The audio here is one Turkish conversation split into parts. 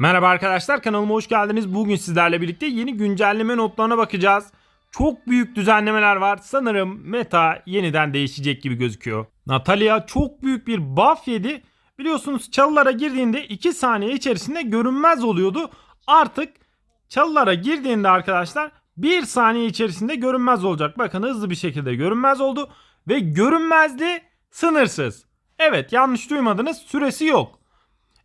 Merhaba arkadaşlar kanalıma hoş geldiniz. Bugün sizlerle birlikte yeni güncelleme notlarına bakacağız. Çok büyük düzenlemeler var. Sanırım meta yeniden değişecek gibi gözüküyor. Natalia çok büyük bir buff yedi. Biliyorsunuz çalılara girdiğinde 2 saniye içerisinde görünmez oluyordu. Artık çalılara girdiğinde arkadaşlar 1 saniye içerisinde görünmez olacak. Bakın hızlı bir şekilde görünmez oldu. Ve görünmezliği sınırsız. Evet yanlış duymadınız süresi yok.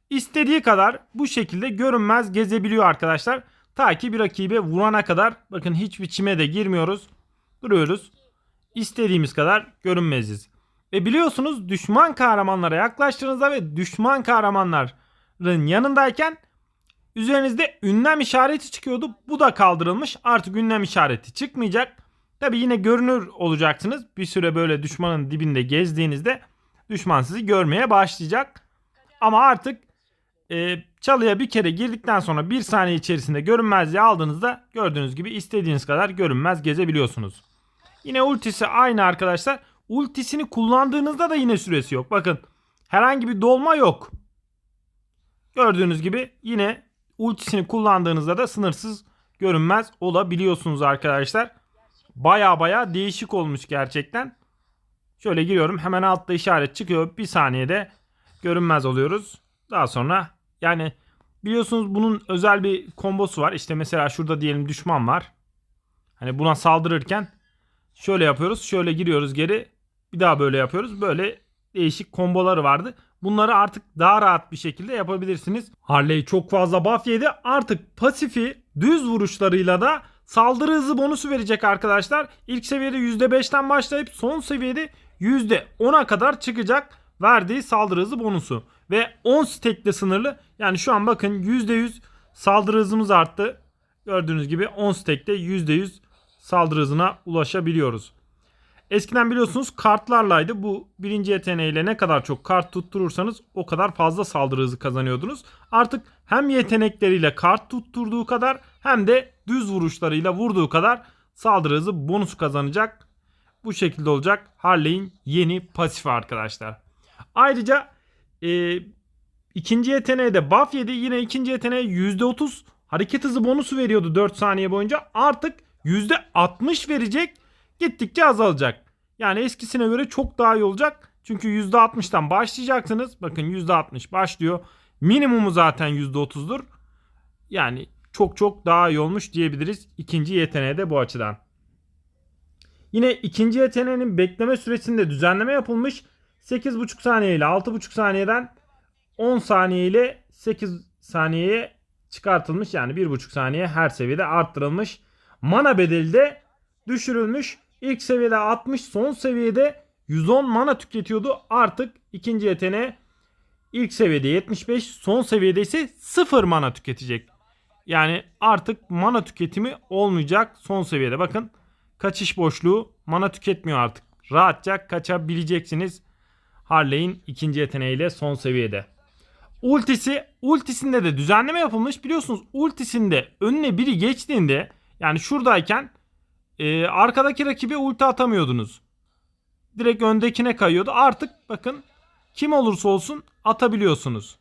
İstediği kadar bu şekilde görünmez gezebiliyor arkadaşlar. Ta ki bir rakibe vurana kadar bakın hiç biçime de girmiyoruz. Duruyoruz. İstediğimiz kadar görünmeziz. Ve biliyorsunuz düşman kahramanlara yaklaştığınızda ve düşman kahramanların yanındayken üzerinizde ünlem işareti çıkıyordu. Bu da kaldırılmış. Artık ünlem işareti çıkmayacak. Tabi yine görünür olacaksınız. Bir süre böyle düşmanın dibinde gezdiğinizde düşman sizi görmeye başlayacak. Ama artık e, çalıya bir kere girdikten sonra bir saniye içerisinde görünmezliği aldığınızda gördüğünüz gibi istediğiniz kadar görünmez gezebiliyorsunuz. Yine ultisi aynı arkadaşlar. Ultisini kullandığınızda da yine süresi yok. Bakın herhangi bir dolma yok. Gördüğünüz gibi yine ultisini kullandığınızda da sınırsız görünmez olabiliyorsunuz arkadaşlar. Baya baya değişik olmuş gerçekten. Şöyle giriyorum hemen altta işaret çıkıyor. Bir saniyede görünmez oluyoruz. Daha sonra yani biliyorsunuz bunun özel bir kombosu var. İşte mesela şurada diyelim düşman var. Hani buna saldırırken şöyle yapıyoruz. Şöyle giriyoruz geri. Bir daha böyle yapıyoruz. Böyle değişik komboları vardı. Bunları artık daha rahat bir şekilde yapabilirsiniz. Harley çok fazla buff yedi. Artık pasifi düz vuruşlarıyla da saldırı hızı bonusu verecek arkadaşlar. İlk seviyede %5'ten başlayıp son seviyede %10'a kadar çıkacak verdiği saldırı hızı bonusu. Ve 10 stekle sınırlı. Yani şu an bakın %100 saldırı hızımız arttı. Gördüğünüz gibi 10 stekte %100 saldırı hızına ulaşabiliyoruz. Eskiden biliyorsunuz kartlarlaydı. Bu birinci yeteneğiyle ne kadar çok kart tutturursanız o kadar fazla saldırı hızı kazanıyordunuz. Artık hem yetenekleriyle kart tutturduğu kadar hem de düz vuruşlarıyla vurduğu kadar saldırı hızı bonus kazanacak. Bu şekilde olacak Harley'in yeni pasifi arkadaşlar. Ayrıca e, ikinci yeteneğe de buff yedi. Yine ikinci yeteneğe %30 hareket hızı bonusu veriyordu 4 saniye boyunca. Artık %60 verecek. Gittikçe azalacak. Yani eskisine göre çok daha iyi olacak. Çünkü %60'dan başlayacaksınız. Bakın %60 başlıyor. Minimumu zaten %30'dur. Yani çok çok daha iyi olmuş diyebiliriz ikinci yeteneğe de bu açıdan. Yine ikinci yeteneğinin bekleme süresinde düzenleme yapılmış. 8,5 saniye ile 6,5 saniyeden 10 saniye ile 8 saniyeye çıkartılmış. Yani 1,5 saniye her seviyede arttırılmış. Mana bedeli de düşürülmüş. İlk seviyede 60 son seviyede 110 mana tüketiyordu. Artık ikinci yeteneğe ilk seviyede 75 son seviyede ise 0 mana tüketecek. Yani artık mana tüketimi olmayacak son seviyede. Bakın kaçış boşluğu mana tüketmiyor artık. Rahatça kaçabileceksiniz. Harley'in ikinci yeteneğiyle son seviyede. Ultisi, ultisinde de düzenleme yapılmış. Biliyorsunuz ultisinde önüne biri geçtiğinde yani şuradayken e, arkadaki rakibe ulti atamıyordunuz. Direkt öndekine kayıyordu. Artık bakın kim olursa olsun atabiliyorsunuz.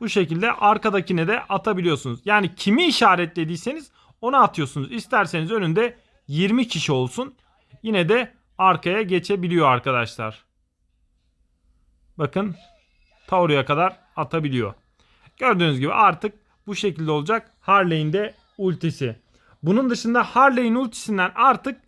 Bu şekilde arkadakine de atabiliyorsunuz. Yani kimi işaretlediyseniz ona atıyorsunuz. İsterseniz önünde 20 kişi olsun. Yine de arkaya geçebiliyor arkadaşlar. Bakın ta kadar atabiliyor. Gördüğünüz gibi artık bu şekilde olacak Harley'in de ultisi. Bunun dışında Harley'in ultisinden artık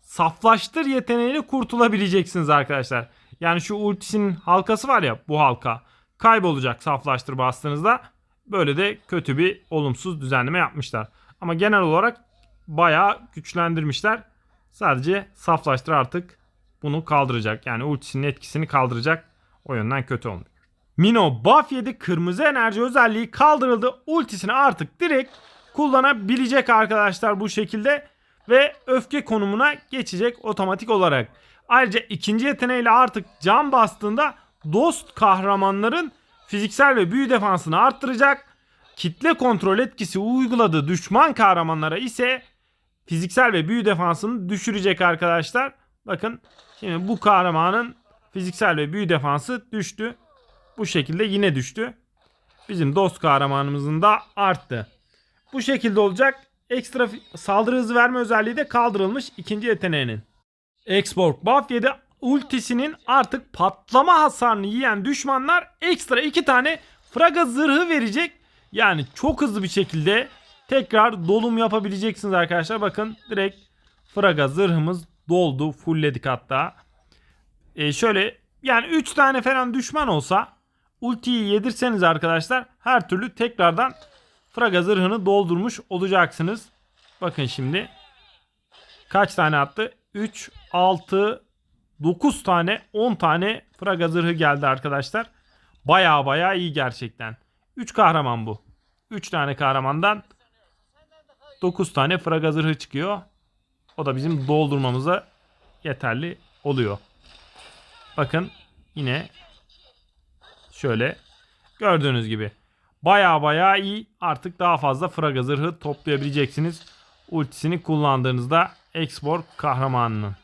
saflaştır yeteneğiyle kurtulabileceksiniz arkadaşlar. Yani şu ultisinin halkası var ya bu halka kaybolacak saflaştır bastığınızda. Böyle de kötü bir olumsuz düzenleme yapmışlar. Ama genel olarak bayağı güçlendirmişler. Sadece saflaştır artık bunu kaldıracak. Yani ultisinin etkisini kaldıracak. O yönden kötü olmuyor. Mino buff yedi. Kırmızı enerji özelliği kaldırıldı. Ultisini artık direkt kullanabilecek arkadaşlar bu şekilde. Ve öfke konumuna geçecek otomatik olarak. Ayrıca ikinci yeteneğiyle artık can bastığında dost kahramanların fiziksel ve büyü defansını arttıracak. Kitle kontrol etkisi uyguladığı düşman kahramanlara ise fiziksel ve büyü defansını düşürecek arkadaşlar. Bakın şimdi bu kahramanın fiziksel ve büyü defansı düştü. Bu şekilde yine düştü. bizim dost kahramanımızın da arttı. Bu şekilde olacak. Ekstra saldırı hızı verme özelliği de kaldırılmış ikinci yeteneğinin. Exborg buff 7 ultisinin artık patlama hasarını yiyen düşmanlar ekstra 2 tane fraga zırhı verecek. Yani çok hızlı bir şekilde tekrar dolum yapabileceksiniz arkadaşlar. Bakın direkt fraga zırhımız doldu. Fullledik hatta. E şöyle yani 3 tane falan düşman olsa ultiyi yedirseniz arkadaşlar her türlü tekrardan fraga zırhını doldurmuş olacaksınız. Bakın şimdi kaç tane attı? 3, 6, 9 tane 10 tane fraga zırhı geldi arkadaşlar. Baya baya iyi gerçekten. 3 kahraman bu. 3 tane kahramandan 9 tane fraga zırhı çıkıyor. O da bizim doldurmamıza yeterli oluyor. Bakın yine şöyle gördüğünüz gibi baya baya iyi artık daha fazla fraga zırhı toplayabileceksiniz. Ultisini kullandığınızda Export kahramanının.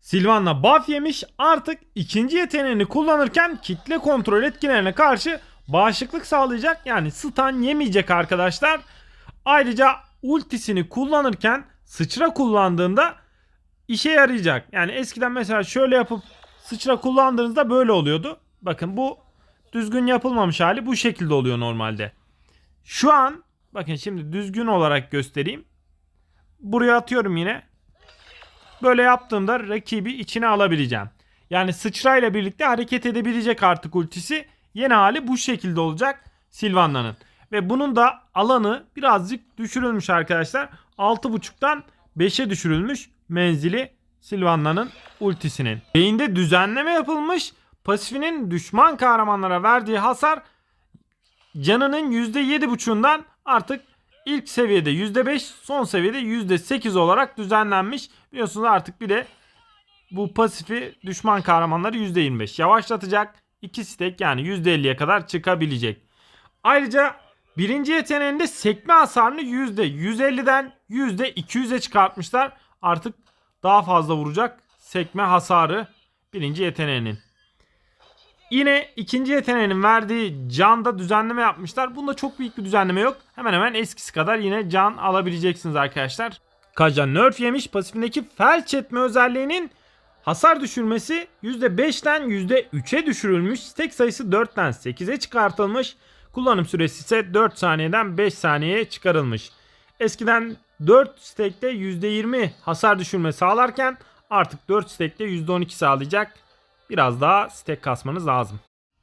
Silvan'la buff yemiş artık ikinci yeteneğini kullanırken kitle kontrol etkilerine karşı bağışıklık sağlayacak yani stun yemeyecek arkadaşlar. Ayrıca ultisini kullanırken sıçra kullandığında işe yarayacak. Yani eskiden mesela şöyle yapıp sıçra kullandığınızda böyle oluyordu. Bakın bu düzgün yapılmamış hali bu şekilde oluyor normalde. Şu an bakın şimdi düzgün olarak göstereyim. Buraya atıyorum yine. Böyle yaptığımda rakibi içine alabileceğim. Yani sıçrayla birlikte hareket edebilecek artık ultisi. Yeni hali bu şekilde olacak Silvanla'nın. Ve bunun da alanı birazcık düşürülmüş arkadaşlar. 6.5'tan 5'e düşürülmüş menzili Silvanla'nın ultisinin. Beyinde düzenleme yapılmış. Pasifinin düşman kahramanlara verdiği hasar canının %7.5'undan artık ilk seviyede %5 son seviyede %8 olarak düzenlenmiş. Biliyorsunuz artık bir de bu pasifi düşman kahramanları %25 yavaşlatacak. 2 stek yani %50'ye kadar çıkabilecek. Ayrıca birinci yeteneğinde sekme hasarını %150'den %200'e çıkartmışlar. Artık daha fazla vuracak sekme hasarı birinci yeteneğinin. Yine ikinci yeteneğinin verdiği canda düzenleme yapmışlar. Bunda çok büyük bir düzenleme yok. Hemen hemen eskisi kadar yine can alabileceksiniz arkadaşlar. Kaja nerf yemiş pasifindeki felç etme özelliğinin hasar düşürmesi %5'ten %3'e düşürülmüş. Stek sayısı 4'ten 8'e çıkartılmış. Kullanım süresi ise 4 saniyeden 5 saniyeye çıkarılmış. Eskiden 4 stekte %20 hasar düşürme sağlarken artık 4 stekte %12 sağlayacak. Biraz daha stek kasmanız lazım.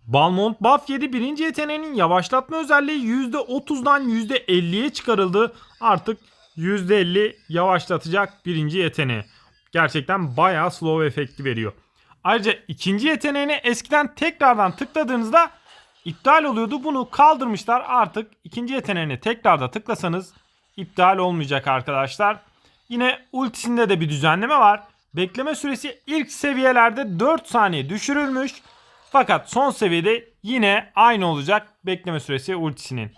Balmont buff 7 birinci yeteneğinin yavaşlatma özelliği %30'dan %50'ye çıkarıldı. Artık %50 yavaşlatacak birinci yeteneği. Gerçekten bayağı slow efekti veriyor. Ayrıca ikinci yeteneğini eskiden tekrardan tıkladığınızda iptal oluyordu. Bunu kaldırmışlar. Artık ikinci yeteneğini tekrarda tıklasanız iptal olmayacak arkadaşlar. Yine ultisinde de bir düzenleme var. Bekleme süresi ilk seviyelerde 4 saniye düşürülmüş. Fakat son seviyede yine aynı olacak bekleme süresi ultisinin.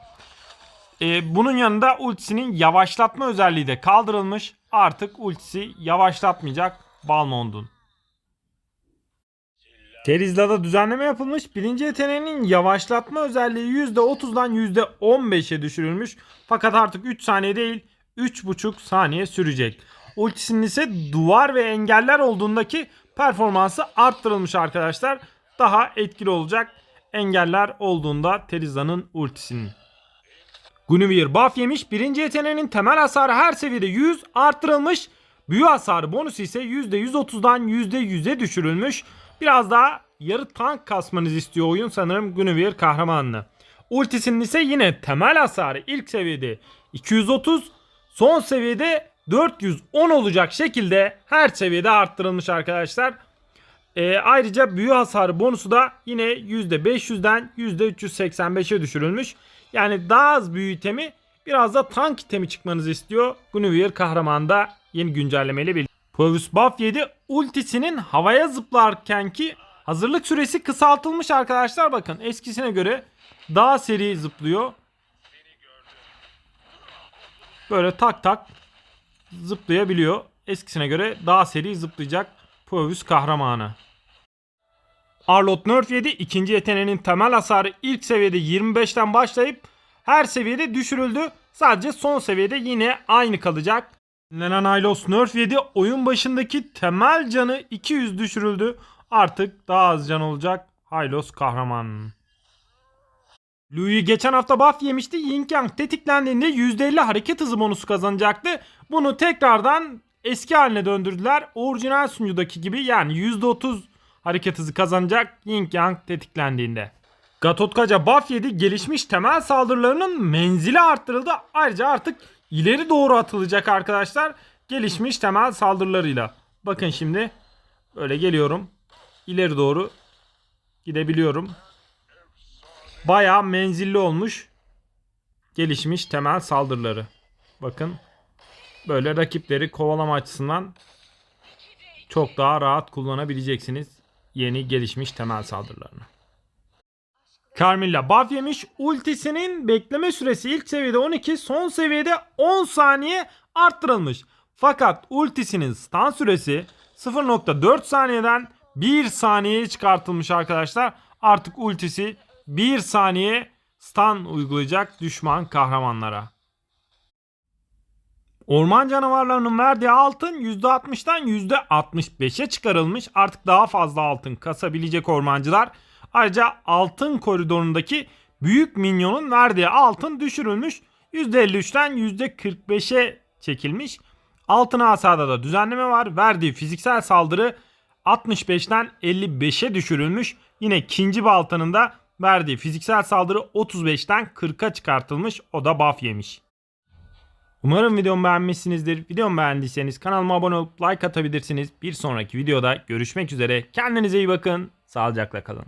Ee, bunun yanında ultisinin yavaşlatma özelliği de kaldırılmış. Artık ultisi yavaşlatmayacak Balmond'un. Terizla'da düzenleme yapılmış. Birinci yeteneğinin yavaşlatma özelliği %30'dan %15'e düşürülmüş. Fakat artık 3 saniye değil 3,5 saniye sürecek. Ultisinin ise duvar ve engeller olduğundaki performansı arttırılmış arkadaşlar. Daha etkili olacak engeller olduğunda Terizla'nın ultisinin. Guinevere buff yemiş. Birinci yeteneğinin temel hasarı her seviyede 100 arttırılmış. Büyü hasarı bonusu ise %130'dan %100'e düşürülmüş. Biraz daha yarı tank kasmanız istiyor oyun sanırım Guinevere kahramanını. Ultisinin ise yine temel hasarı ilk seviyede 230, son seviyede 410 olacak şekilde her seviyede arttırılmış arkadaşlar. Ee, ayrıca büyü hasarı bonusu da yine %500'den %385'e düşürülmüş. Yani daha az büyü itemi biraz da tank itemi çıkmanızı istiyor. Guinevere kahramanda yeni güncellemeyle birlikte. Provus buff 7 ultisinin havaya zıplarkenki hazırlık süresi kısaltılmış arkadaşlar. Bakın eskisine göre daha seri zıplıyor. Böyle tak tak zıplayabiliyor. Eskisine göre daha seri zıplayacak Provus kahramanı. Arlot nerf yedi. İkinci yeteneğinin temel hasarı ilk seviyede 25'ten başlayıp her seviyede düşürüldü. Sadece son seviyede yine aynı kalacak. Lenen Hylos nerf yedi. Oyun başındaki temel canı 200 düşürüldü. Artık daha az can olacak. Hylos kahraman. Louis geçen hafta buff yemişti. Yin Yang tetiklendiğinde %50 hareket hızı bonusu kazanacaktı. Bunu tekrardan eski haline döndürdüler. Orijinal sunucudaki gibi yani %30 hareket hızı kazanacak Yin Yang tetiklendiğinde. Gatotkaca buff yedi. Gelişmiş temel saldırılarının menzili arttırıldı. Ayrıca artık ileri doğru atılacak arkadaşlar. Gelişmiş temel saldırılarıyla. Bakın şimdi böyle geliyorum. İleri doğru gidebiliyorum. Bayağı menzilli olmuş. Gelişmiş temel saldırıları. Bakın böyle rakipleri kovalama açısından çok daha rahat kullanabileceksiniz yeni gelişmiş temel saldırılarını. Carmilla buff yemiş. Ultisinin bekleme süresi ilk seviyede 12, son seviyede 10 saniye arttırılmış. Fakat ultisinin stun süresi 0.4 saniyeden 1 saniyeye çıkartılmış arkadaşlar. Artık ultisi 1 saniye stun uygulayacak düşman kahramanlara. Orman canavarlarının verdiği altın %60'dan %65'e çıkarılmış. Artık daha fazla altın kasabilecek ormancılar. Ayrıca altın koridorundaki büyük minyonun verdiği altın düşürülmüş. %53'ten %45'e çekilmiş. Altın asada da düzenleme var. Verdiği fiziksel saldırı 65'ten 55'e düşürülmüş. Yine ikinci baltanın da verdiği fiziksel saldırı 35'ten 40'a çıkartılmış. O da buff yemiş. Umarım videomu beğenmişsinizdir. Videomu beğendiyseniz kanalıma abone olup like atabilirsiniz. Bir sonraki videoda görüşmek üzere. Kendinize iyi bakın. Sağlıcakla kalın.